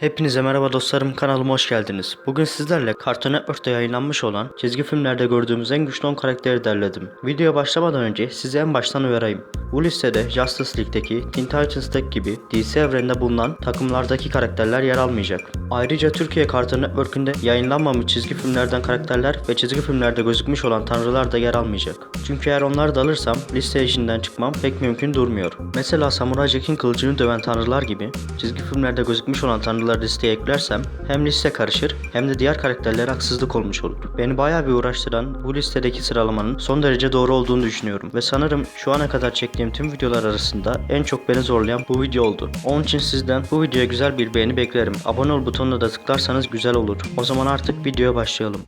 Hepinize merhaba dostlarım kanalıma hoş geldiniz. Bugün sizlerle Cartoon Network'te yayınlanmış olan çizgi filmlerde gördüğümüz en güçlü 10 karakteri derledim. Videoya başlamadan önce sizi en baştan uyarayım. Bu listede Justice League'deki, Teen Titans'taki gibi DC evreninde bulunan takımlardaki karakterler yer almayacak. Ayrıca Türkiye Cartoon Network'ünde yayınlanmamış çizgi filmlerden karakterler ve çizgi filmlerde gözükmüş olan tanrılar da yer almayacak. Çünkü eğer onları da alırsam liste işinden çıkmam pek mümkün durmuyor. Mesela Samurai Jack'in kılıcını döven tanrılar gibi çizgi filmlerde gözükmüş olan tanrıları listeye eklersem hem liste karışır hem de diğer karakterlere haksızlık olmuş olur. Beni bayağı bir uğraştıran bu listedeki sıralamanın son derece doğru olduğunu düşünüyorum ve sanırım şu ana kadar çektiğim tüm videolar arasında en çok beni zorlayan bu video oldu. Onun için sizden bu videoya güzel bir beğeni beklerim. Abone ol butonuna da tıklarsanız güzel olur. O zaman artık videoya başlayalım.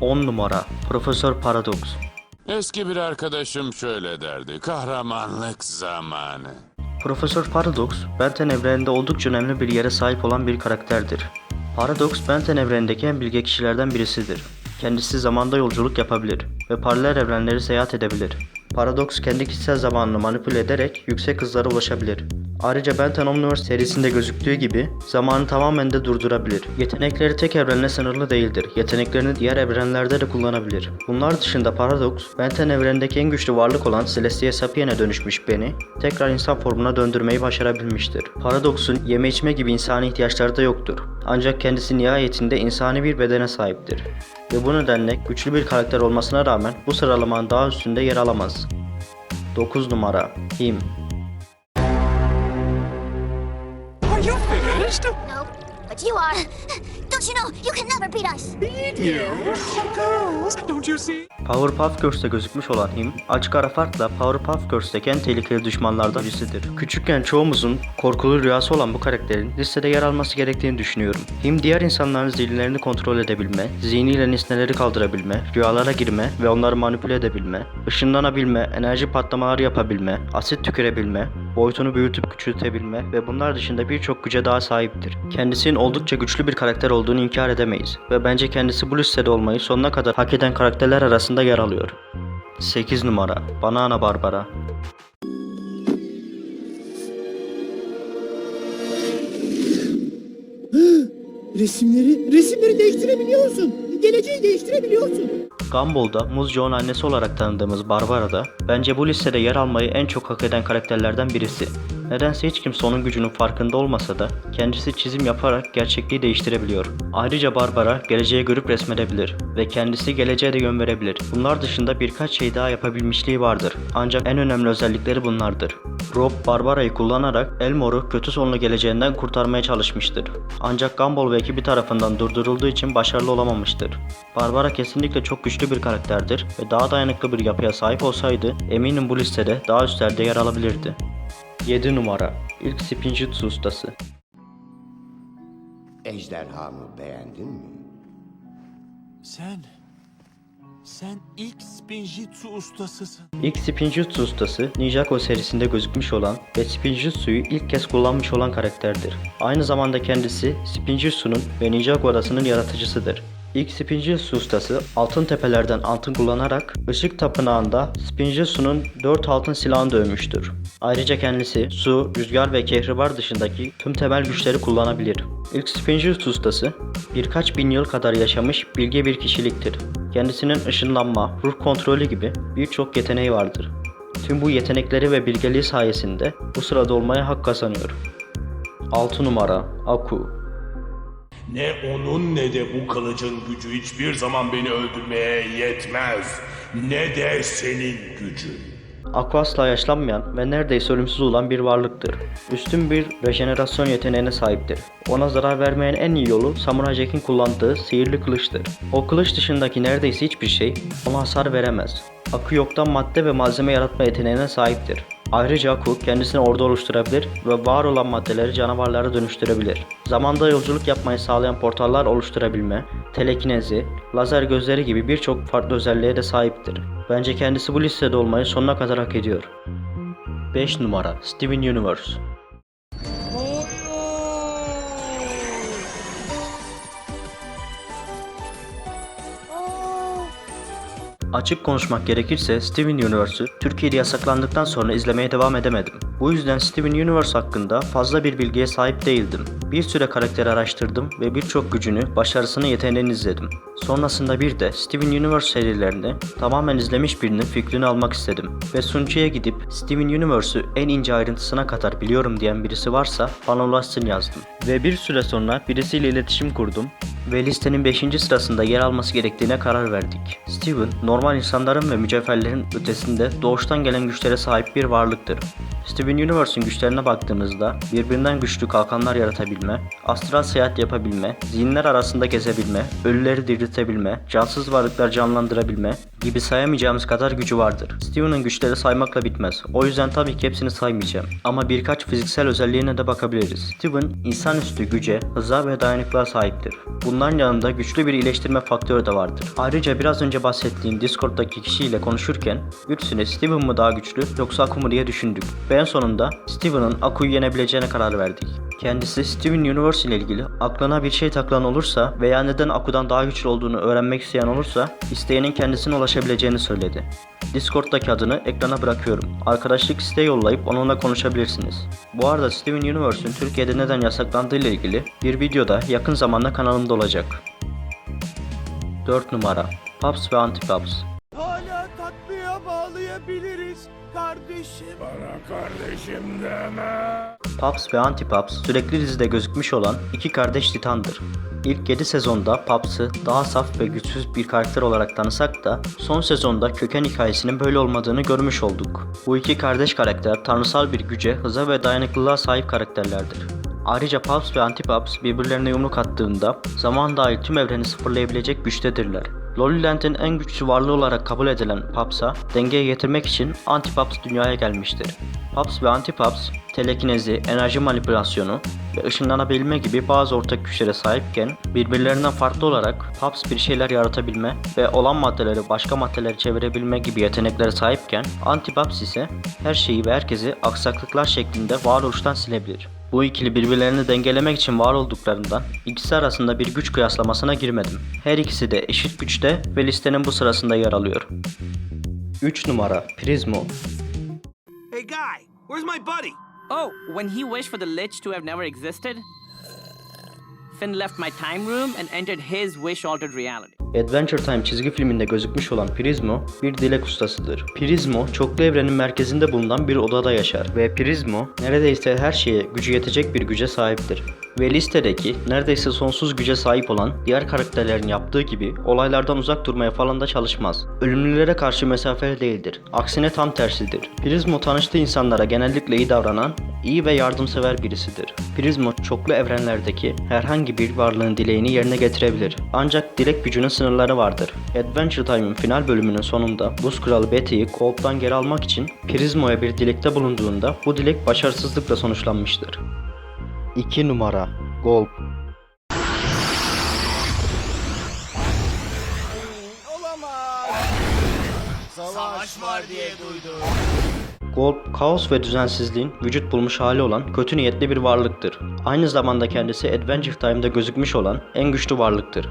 10 numara Profesör Paradox Eski bir arkadaşım şöyle derdi. Kahramanlık zamanı. Profesör Paradox, Benten evreninde oldukça önemli bir yere sahip olan bir karakterdir. Paradox, Benten evrenindeki en bilge kişilerden birisidir. Kendisi zamanda yolculuk yapabilir ve paralel evrenleri seyahat edebilir. Paradox kendi kişisel zamanını manipüle ederek yüksek hızlara ulaşabilir. Ayrıca Benten Omniverse serisinde gözüktüğü gibi zamanı tamamen de durdurabilir. Yetenekleri tek evrenle sınırlı değildir. Yeteneklerini diğer evrenlerde de kullanabilir. Bunlar dışında Paradox, Benten evrenindeki en güçlü varlık olan Celestia Sapien'e dönüşmüş Ben'i tekrar insan formuna döndürmeyi başarabilmiştir. Paradox'un yeme içme gibi insani ihtiyaçları da yoktur. Ancak kendisi nihayetinde insani bir bedene sahiptir. Ve bu nedenle güçlü bir karakter olmasına rağmen bu sıralamanın daha üstünde yer alamaz. 9 numara Him system? But you are. Don't you know you can never beat us? Beat you? Girls, don't you see? Powerpuff Girls'te gözükmüş olan Him, açık ara farkla Powerpuff Girls'teki en tehlikeli düşmanlardan birisidir. Küçükken çoğumuzun korkulu rüyası olan bu karakterin listede yer alması gerektiğini düşünüyorum. Him diğer insanların zihinlerini kontrol edebilme, zihniyle nesneleri kaldırabilme, rüyalara girme ve onları manipüle edebilme, ışınlanabilme, enerji patlamaları yapabilme, asit tükürebilme, boyutunu büyütüp küçültebilme ve bunlar dışında birçok güce daha sahiptir. Kendisinin oldukça güçlü bir karakter olduğunu inkar edemeyiz ve bence kendisi bu listede olmayı sonuna kadar hak eden karakterler arasında yer alıyor. 8 numara Banana Barbara Resimleri, resimleri değiştirebiliyorsun. Geleceği değiştirebiliyorsun. Gumball'da Muz Joe'nun annesi olarak tanıdığımız Barbara da bence bu listede yer almayı en çok hak eden karakterlerden birisi. Nedense hiç kimse onun gücünün farkında olmasa da kendisi çizim yaparak gerçekliği değiştirebiliyor. Ayrıca Barbara geleceğe görüp resmedebilir ve kendisi geleceğe de yön verebilir. Bunlar dışında birkaç şey daha yapabilmişliği vardır. Ancak en önemli özellikleri bunlardır. Rob Barbara'yı kullanarak Elmore'u kötü sonlu geleceğinden kurtarmaya çalışmıştır. Ancak Gumball ve ekibi tarafından durdurulduğu için başarılı olamamıştır. Barbara kesinlikle çok güçlü bir karakterdir ve daha dayanıklı bir yapıya sahip olsaydı eminim bu listede daha üstlerde yer alabilirdi. 7 numara İlk Spinjitzu ustası Ejderhamı beğendin mi? Sen... Sen ilk Spinjitzu ustasısın. İlk Spinjitzu ustası Ninjago serisinde gözükmüş olan ve Spinjitzu'yu ilk kez kullanmış olan karakterdir. Aynı zamanda kendisi Spinjitzu'nun ve Ninjago adasının yaratıcısıdır. İlk Spinjitzu ustası altın tepelerden altın kullanarak ışık tapınağında Spinjitzu'nun 4 altın silahını dövmüştür. Ayrıca kendisi su, rüzgar ve kehribar dışındaki tüm temel güçleri kullanabilir. İlk Spinjitzu ustası birkaç bin yıl kadar yaşamış bilge bir kişiliktir. Kendisinin ışınlanma, ruh kontrolü gibi birçok yeteneği vardır. Tüm bu yetenekleri ve bilgeliği sayesinde bu sırada olmaya hak kazanıyor. 6 numara Aku Ne onun ne de bu kılıcın gücü hiçbir zaman beni öldürmeye yetmez. Ne de senin gücün. Aku asla yaşlanmayan ve neredeyse ölümsüz olan bir varlıktır. Üstün bir rejenerasyon yeteneğine sahiptir. Ona zarar vermeyen en iyi yolu Samurai Jack'in kullandığı sihirli kılıçtır. O kılıç dışındaki neredeyse hiçbir şey ona hasar veremez. Aku yoktan madde ve malzeme yaratma yeteneğine sahiptir. Ayrıca Aku kendisini ordu oluşturabilir ve var olan maddeleri canavarlara dönüştürebilir. Zamanda yolculuk yapmayı sağlayan portallar oluşturabilme, telekinezi, lazer gözleri gibi birçok farklı özelliğe de sahiptir. Bence kendisi bu listede olmayı sonuna kadar hak ediyor. 5 numara Steven Universe Açık konuşmak gerekirse Steven Universe'ü Türkiye'de yasaklandıktan sonra izlemeye devam edemedim. Bu yüzden Steven Universe hakkında fazla bir bilgiye sahip değildim. Bir süre karakteri araştırdım ve birçok gücünü, başarısını, yeteneğini izledim. Sonrasında bir de Steven Universe serilerini tamamen izlemiş birinin fikrini almak istedim. Ve sunucuya gidip Steven Universe'ü en ince ayrıntısına kadar biliyorum diyen birisi varsa bana ulaşsın yazdım. Ve bir süre sonra birisiyle iletişim kurdum ve listenin 5. sırasında yer alması gerektiğine karar verdik. Steven, normal insanların ve mücevherlerin ötesinde doğuştan gelen güçlere sahip bir varlıktır. Steven Universe'ün güçlerine baktığımızda birbirinden güçlü kalkanlar yaratabilme, astral seyahat yapabilme, zihinler arasında gezebilme, ölüleri diriltebilme, cansız varlıklar canlandırabilme gibi sayamayacağımız kadar gücü vardır. Steven'ın güçleri saymakla bitmez. O yüzden tabii ki hepsini saymayacağım. Ama birkaç fiziksel özelliğine de bakabiliriz. Steven, insanüstü güce, hıza ve dayanıklığa sahiptir. Bunların yanında güçlü bir iyileştirme faktörü de vardır. Ayrıca biraz önce bahsettiğim Discord'daki kişiyle konuşurken üçüne Steven mı daha güçlü yoksa Aku mu diye düşündük. Ve en sonunda Steven'ın Aku'yu yenebileceğine karar verdik. Kendisi Steven Universe ile ilgili aklına bir şey takılan olursa veya neden Aku'dan daha güçlü olduğunu öğrenmek isteyen olursa isteyenin kendisine ulaşabileceğini söyledi. Discord'daki adını ekrana bırakıyorum. Arkadaşlık isteği yollayıp onunla konuşabilirsiniz. Bu arada Steven Universe'ün Türkiye'de neden yasaklandığı ile ilgili bir videoda yakın zamanda kanalımda olacak. 4 numara Paps ve Antipaps kardeşim. Paps ve Antipaps sürekli dizide gözükmüş olan iki kardeş titandır. İlk 7 sezonda Paps'ı daha saf ve güçsüz bir karakter olarak tanısak da son sezonda köken hikayesinin böyle olmadığını görmüş olduk. Bu iki kardeş karakter tanrısal bir güce, hıza ve dayanıklılığa sahip karakterlerdir. Ayrıca Paps ve Antipaps birbirlerine yumruk attığında zaman dahil tüm evreni sıfırlayabilecek güçtedirler. Loliland'in en güçlü varlığı olarak kabul edilen Paps'a dengeye getirmek için Antipaps dünyaya gelmiştir. Paps ve Antipaps, telekinezi, enerji manipülasyonu ve ışınlanabilme gibi bazı ortak güçlere sahipken birbirlerinden farklı olarak Paps bir şeyler yaratabilme ve olan maddeleri başka maddelere çevirebilme gibi yeteneklere sahipken Antipaps ise her şeyi ve herkesi aksaklıklar şeklinde varoluştan silebilir. Bu ikili birbirlerini dengelemek için var olduklarından ikisi arasında bir güç kıyaslamasına girmedim. Her ikisi de eşit güçte ve listenin bu sırasında yer alıyor. 3 numara Prismo Hey guy, where's my buddy? Oh, when he wished for the Lich to have never existed, Finn left my time room and entered his wish altered reality. Adventure Time çizgi filminde gözükmüş olan Prismo bir dilek ustasıdır. Prismo çoklu evrenin merkezinde bulunan bir odada yaşar ve Prismo neredeyse her şeye gücü yetecek bir güce sahiptir. Ve listedeki neredeyse sonsuz güce sahip olan diğer karakterlerin yaptığı gibi olaylardan uzak durmaya falan da çalışmaz. Ölümlülere karşı mesafeli değildir. Aksine tam tersidir. Prismo tanıştığı insanlara genellikle iyi davranan, iyi ve yardımsever birisidir. Prismo çoklu evrenlerdeki herhangi bir varlığın dileğini yerine getirebilir. Ancak dilek gücünün sınırları vardır. Adventure Time'ın final bölümünün sonunda Buz Kralı Betty'yi Cold'dan geri almak için Prismo'ya bir dilekte bulunduğunda bu dilek başarısızlıkla sonuçlanmıştır. 2 numara Gold Golp, kaos ve düzensizliğin vücut bulmuş hali olan kötü niyetli bir varlıktır. Aynı zamanda kendisi Adventure Time'da gözükmüş olan en güçlü varlıktır.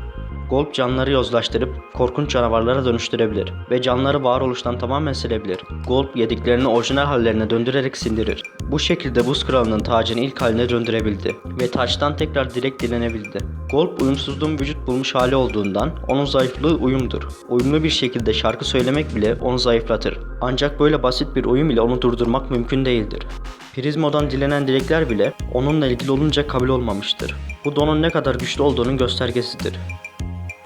Golp canları yozlaştırıp korkunç canavarlara dönüştürebilir ve canları varoluştan tamamen silebilir. Golp yediklerini orijinal hallerine döndürerek sindirir. Bu şekilde Buz Kralı'nın tacını ilk haline döndürebildi ve taçtan tekrar dilek dilenebildi. Golp uyumsuzluğun vücut bulmuş hali olduğundan onun zayıflığı uyumdur. Uyumlu bir şekilde şarkı söylemek bile onu zayıflatır. Ancak böyle basit bir uyum ile onu durdurmak mümkün değildir. Prizmo'dan dilenen dilekler bile onunla ilgili olunca kabul olmamıştır. Bu da onun ne kadar güçlü olduğunun göstergesidir.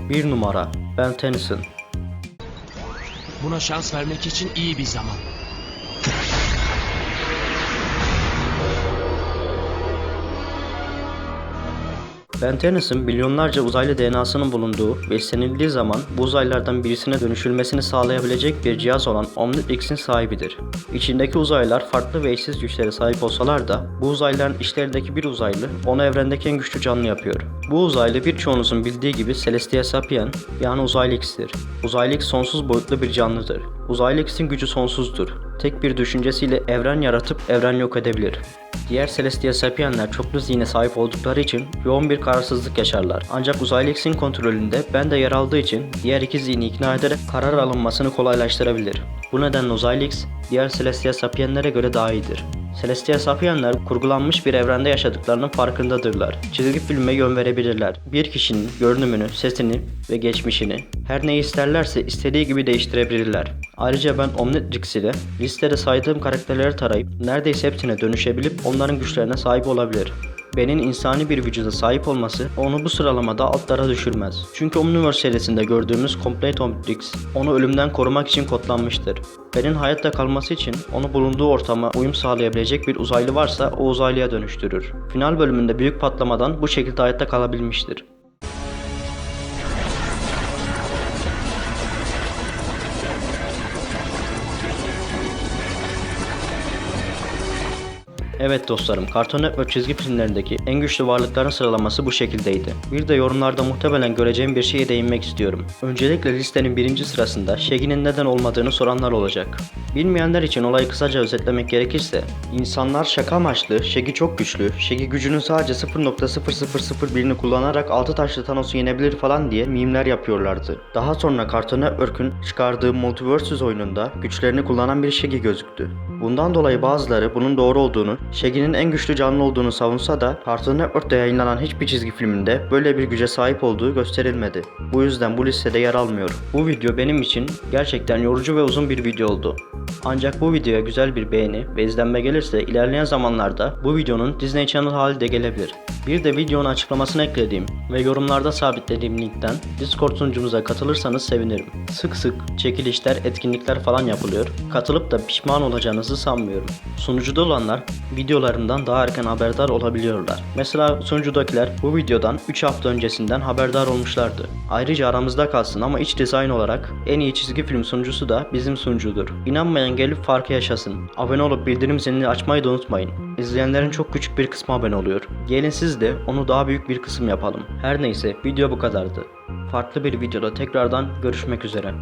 1 numara Ben Tennyson Buna şans vermek için iyi bir zaman. Ben Tennyson milyonlarca uzaylı DNA'sının bulunduğu ve istenildiği zaman bu uzaylılardan birisine dönüşülmesini sağlayabilecek bir cihaz olan Omnitrix'in sahibidir. İçindeki uzaylılar farklı ve eşsiz güçlere sahip olsalar da bu uzaylıların işlerindeki bir uzaylı onu evrendeki en güçlü canlı yapıyor. Bu uzaylı birçoğunuzun bildiği gibi Celestia Sapien yani Uzaylı X'tir. Uzaylı X sonsuz boyutlu bir canlıdır. Uzaylı X'in gücü sonsuzdur tek bir düşüncesiyle evren yaratıp evren yok edebilir. Diğer Celestial Sapienler çoklu zihne sahip oldukları için yoğun bir kararsızlık yaşarlar. Ancak uzaylı X'in kontrolünde ben de yer aldığı için diğer iki zihni ikna ederek karar alınmasını kolaylaştırabilir. Bu nedenle uzaylı X diğer Celestial Sapienlere göre daha iyidir. Celestial Sapienler kurgulanmış bir evrende yaşadıklarının farkındadırlar. Çizgi filme yön verebilirler. Bir kişinin görünümünü, sesini ve geçmişini her neyi isterlerse istediği gibi değiştirebilirler. Ayrıca ben Omnitrix ile listede saydığım karakterleri tarayıp neredeyse hepsine dönüşebilip onların güçlerine sahip olabilir. Benin insani bir vücuda sahip olması onu bu sıralamada altlara düşürmez. Çünkü Omniverse serisinde gördüğümüz Complete Omnitrix onu ölümden korumak için kodlanmıştır. Ben'in hayatta kalması için onu bulunduğu ortama uyum sağlayabilecek bir uzaylı varsa o uzaylıya dönüştürür. Final bölümünde büyük patlamadan bu şekilde hayatta kalabilmiştir. Evet dostlarım, Cartoon Network çizgi filmlerindeki en güçlü varlıkların sıralaması bu şekildeydi. Bir de yorumlarda muhtemelen göreceğim bir şeye değinmek istiyorum. Öncelikle listenin birinci sırasında Shaggy'nin neden olmadığını soranlar olacak. Bilmeyenler için olayı kısaca özetlemek gerekirse, insanlar şaka amaçlı Shaggy çok güçlü, Shaggy gücünün sadece 0.0001'ini kullanarak 6 taşlı Thanos'u yenebilir falan diye mimler yapıyorlardı. Daha sonra Cartoon Network'ün çıkardığı Multiversus oyununda güçlerini kullanan bir Shaggy gözüktü. Bundan dolayı bazıları bunun doğru olduğunu, Shaggy'nin en güçlü canlı olduğunu savunsa da Cartoon Network'te yayınlanan hiçbir çizgi filminde böyle bir güce sahip olduğu gösterilmedi. Bu yüzden bu listede yer almıyor. Bu video benim için gerçekten yorucu ve uzun bir video oldu. Ancak bu videoya güzel bir beğeni ve izlenme gelirse ilerleyen zamanlarda bu videonun Disney Channel hali de gelebilir. Bir de videonun açıklamasına eklediğim ve yorumlarda sabitlediğim linkten Discord sunucumuza katılırsanız sevinirim. Sık sık çekilişler, etkinlikler falan yapılıyor. Katılıp da pişman olacağınızı sanmıyorum. Sunucuda olanlar videolarımdan daha erken haberdar olabiliyorlar. Mesela sunucudakiler bu videodan 3 hafta öncesinden haberdar olmuşlardı. Ayrıca aramızda kalsın ama iç dizayn olarak en iyi çizgi film sunucusu da bizim sunucudur. İnanmayan gelip farkı yaşasın. Abone olup bildirim zilini açmayı da unutmayın. İzleyenlerin çok küçük bir kısmı abone oluyor. Gelin siz de onu daha büyük bir kısım yapalım. Her neyse video bu kadardı. Farklı bir videoda tekrardan görüşmek üzere.